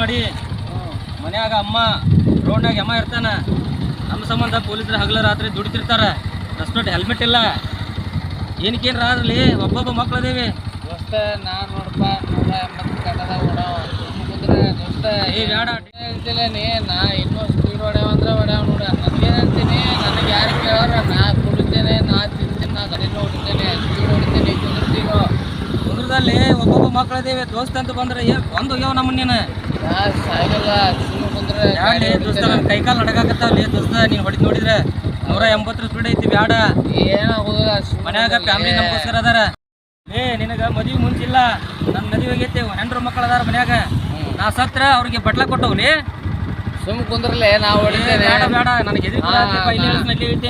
ಮಾಡಿ ಮನ್ಯಾಗ ಅಮ್ಮ ರೋಡ್ನಾಗ ಅಮ್ಮ ಇರ್ತಾನ. ನಮ್ಮ ಸಂಬಂಧ ಪೊಲೀಸರು ಹಗಲ ರಾತ್ರಿ ದುಡಿತಿರ್ತಾರೆ. ರಸ್ಪೆಕ್ಟ್ ಹೆಲ್ಮೆಟ್ ಇಲ್ಲ. ಏನಕ್ಕೇನು ರಾದ್ರಲ್ಲಿ ಒಬ್ಬೊಬ್ಬ ಮಕ್ಳು ಅದೇವಿ ದೋಸ್ತ ನಾನು ನೋಡಪ್ಪ ನೂರ ಎಂಬತ್ತು ಕಟ್ಟದ ಓಡಾವ. ಕುಂದ್ರೆ ದೋಸ್ತ ಈಗ ನೀ ನಾ ಇನ್ನೂ ಸ್ಪೀಡ್ ಹೊಡ್ಯಾವ ಅಂದ್ರೆ ಹೊಡ್ಯಾವ ನೋಡ. ನನಗೇನು ಅಂತೀನಿ ನನಗೆ ಯಾರು ಕೇಳೋರ ನಾ ಕುಡಿತೇನೆ ನಾ ತಿಂತೀನಿ ನಾ ಗಾಡಿನ ಹೊಡಿತೇನೆ ಸ್ಪೀಡ್ ಹೊಡಿತೇನೆ ಕುಂದಿರ್ತೀನೋ ಕುಂದ್ರದಲ್ಲಿ ಅದೇವಿ ದೋಸ್ತ ಅಂತ ಬಂದ್ರೆ ಏ ಬಂದು ಹೋಗ್ಯಾವ ನಮ್ಮ ನೀನು ಯಾಡ್ಲಿ ದೋಸ್ತ ನನ್ನ ಕೈಕಾಲು ನಡಗಾಕತ್ತಾವಲ್ಲಿ ದೋಸ್ತ ನೀನು ಹೊಡಿದ್ ನೋಡಿದ್ರೆ ನೂರ ಎಂಬತ್ತರ ಸ್ಪೀಡ್ ಐತಿ ಬ್ಯಾಡ. ಮನ್ಯಾಗ ಫ್ಯಾಮಿಲಿ ನಮಗೋಸ್ಕರ ಅದಾರ. ಏ ನಿನಗ ಮದ್ವಿ ಮುಂಚಿಲ್ಲ ನನ್ನ ಮದುವೆ ಹೋಗೈತಿ ಹೆಂಡ್ರು ಮಕ್ಕಳು ಅದಾರ ಮನ್ಯಾಗ. ನಾ ಸತ್ರ ಅವ್ರಿಗೆ ಬಟ್ಲ ಕೊಟ್ಟವ್ಲಿ ಸುಮ್ ಕುಂದ್ರಲೆ ನಾವು ಹೊಡಿತೇನೆ. ಬೇಡ ಬೇಡ ನನಗೆ ಎದುರು ನಾ- ಐತಿ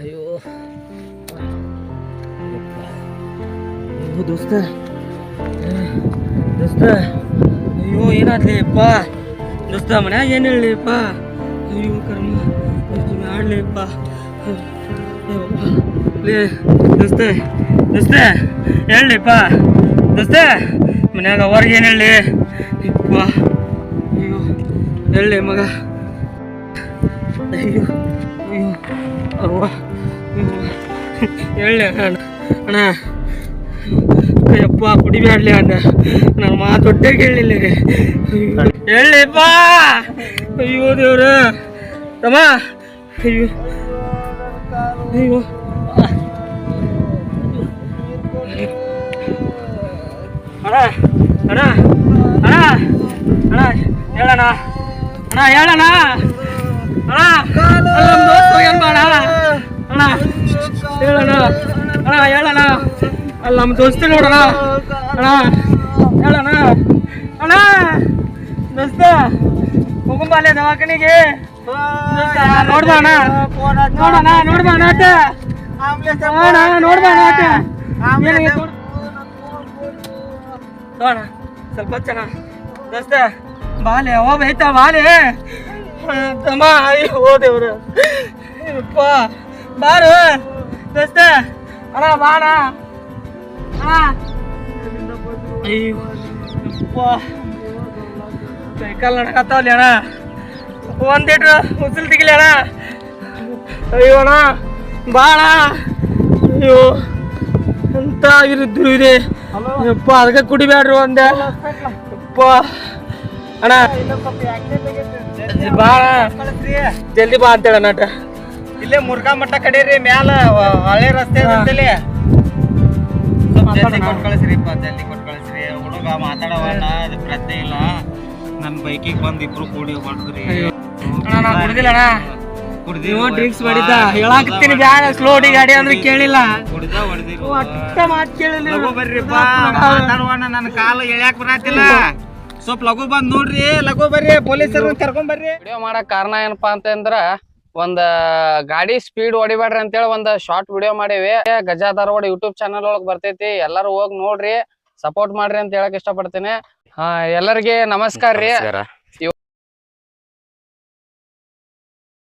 ಅಯ್ಯೋ. ಅಯ್ಯೋ ದೋಸ್ತ. ದೋಸ್ತ, ಅಯ್ಯೋ ಏನಾದ್ಲಿಪ್ಪ ದೋಸ್ತ, ಮನ್ಯಾಗ ಏನು ಹೇಳಲಿಪ್ಪ ಅಯ್ಯೋ ಕರ್ಮ. ಆಡ್ಲಿಪ್ಪ ದೋಸ್ತ ದೋಸ್ತ ಹೇಳಲಿಪ್ಪ ದೋಸ್ತ, ಮನ್ಯಾಗ ಅವ್ರಿಗೆ ಏನು ಹೇಳಿ? ಇಪ್ಪ ಅಯ್ಯೋ ಹೇಳಿ ಮಗ. ಅಯ್ಯೋ ಅಯ್ಯೋ, ಅವ್ವ. ಹೇಳಿ ಅಣ್ಣ ಅಣ್ಣ, ಅಯ್ಯಪ್ಪ ಕುಡಿಬ್ಯಾಡ್ಲಿ ಅಣ್ಣ. ನನ್ನ ಮಾತು ಹೊಟ್ಟೆ ಕೇಳಲಿಲ್ಲ. ಹೇಳಿಪ್ಪ ಅಯ್ಯೋ ದೇವ್ರ. ತಮ್ಮ ಅಯ್ಯೋ. ಅಯ್ಯೋ. ಅಣ್ಣ ಅಣ್ಣ ಅಣ್ಣ. ಅಣ್ಣ, ಹೇಳಣ್ಣ. ಅಣ್ಣ ಹೇಳಣ್ಣ. ಅಣ್ಣ ಅಲ್ಲಿ ನಮ್ಮ ದೋಸ್ತ ಹೋಗ್ಯಾನ ಬಾ ಅಣ್ಣ ಹೇಳಣ್ಣ. ಅಣ್ಣ, ಹೇಳಣ್ಣ. ಅಲ್ಲಿ, ನಮ್ಮ ದೋಸ್ತಿ ನೋಡೋಣ ಅಣ್ಣ, ಹೇಳಣ್ಣ. ಅಣ್ಣ, ದೋಸ್ತ ಹೋಗುಂಬಾಲೆ ದವಾಖಾನಿಗೆ. ನೋಡ್ಬಾ ಅಣ್ಣ. ನೋಡಣ್ಣ, ನೋಡ್ಬಾ ಅಣ್ಣ ಆಟ ಅಣ್ಣ, ನೋಡ್ಬಾ ಅಣ್ಣ ಆಟ ಏನಾಗೈತೆ ನೋಡು. ನೋಡ ಸ್ವಲ್ಪ ಹೊಚ್ಚಣ ದೋಸ್ತ, ಬಾಲೆ ಅವ ಬೈತ ಬಾಲೆ. ತಮ್ಮ, ಅಯ್ಯೋ ದೇವ್ರ. ಬಾರು ದೋಸ್ತ. ಅಣ್ಣ ಬಾಣ ಅಣ್ಣ. ಅಯ್ಯೋ ಅಪ್ಪ ಕೈಕಾಲು ನಡ್ಕತ್ತಾವಲ್ಲಿ ಅಣ್ಣ. ಒಂದಿಟ್ರು ಉಸಿಲ್ ತಿಗಿಲಿ ಅಣ್ಣ. ಅಯ್ಯೋ ಅಣ್ಣ ಬಾಣ ಅಯ್ಯೋ ಎಂತ ಆಗಿರಿದ್ರು ಇದೆ. ಯಪ್ಪ ಅದಕ್ಕೆ ಕುಡಿಬ್ಯಾಡ್ರಿ ಒಂದೇ. ಯಪ್ಪ. ಅಣ್ಣ. ಭಾಳ ಅಣ್ಣ. ಜಲ್ದಿ ಬಾ ಅಂತೇಳ ನಟ ಇಲ್ಲೇ ಮುರ್ಗಾ ಕಡೆ ರೀ ಮ್ಯಾಲ ಹಳೆ ರಸ್ತೆ ಜಲ್ದಿ ಕೊಟ್ಟು ಕಳಿಸ್ರಿಪ್ಪ ಜಲ್ದಿ ಕೊಟ್ಟು ಕಳಿಸ್ರಿ. ಹುಡುಗ ಮಾತಾಡವಣ್ಣ ಅದು ಪ್ರಜ್ಞೆ ಇಲ್ಲ. ನನ್ನ ಬೈಕಿಗೆ ಬಂದು ಇಬ್ರು ಕೂಡಿ ಹೊಡೆದ್ರಿ ಡ್ರಿಂಕ್ಸ್ ಮಾಡಿದ್ದ? ಹೇಳಾಕತ್ತೀನಿ ಬ್ಯಾಡ ಸ್ಲೋಡಿ ಗಾಡಿ ಅಂದ್ರೆ ಕೇಳಿಲ್ಲ. ಕುಡ್ದ ಹೊಡೆದಿರಿ. ಒಟ್ಟ ಮಾತು ಕೇಳಿಲ್ಲ. ಲಘು ಬರ್ರಿಪ್ಪ ಮಾತಾಡುವಣ್ಣ ನನ್ನ ಕಾಲು ಎಳ್ಯಾಕ ಬರತ್ತಿಲ್ಲ. ಸ್ವಲ್ಪ ಲಘು ಬಂದ್ ನೋಡ್ರಿ. ಲಘು ಬರ್ರಿ ಪೊಲೀಸರು ಕರ್ಕೊಂಡ್ ಬರ್ರಿ. ವಿಡಿಯೋ ಮಾಡಕ್ ಕಾರಣ ಏನಪ್ಪಾ ಅಂತಂದ್ರ ಒಂದ್ ಗಾಡಿ ಸ್ಪೀಡ್ ಹೊಡಿಬೇಡ್ರಿ ಅಂತೇಳಿ ಒಂದ್ ಶಾರ್ಟ್ ವಿಡಿಯೋ ಮಾಡಿವಿ. ಗಜಾ ಧಾರವಾಡ ಯೂಟ್ಯೂಬ್ ಚಾನಲ್ ಒಳಗ್ ಬರ್ತೈತಿ. ಎಲ್ಲಾರು ಹೋಗಿ ನೋಡ್ರಿ ಸಪೋರ್ಟ್ ಮಾಡ್ರಿ ಅಂತ ಹೇಳಕ್ ಇಷ್ಟಪಡ್ತೀನಿ. ಹಾ, ಎಲ್ಲರಿಗೆ ನಮಸ್ಕಾರ ರೀ.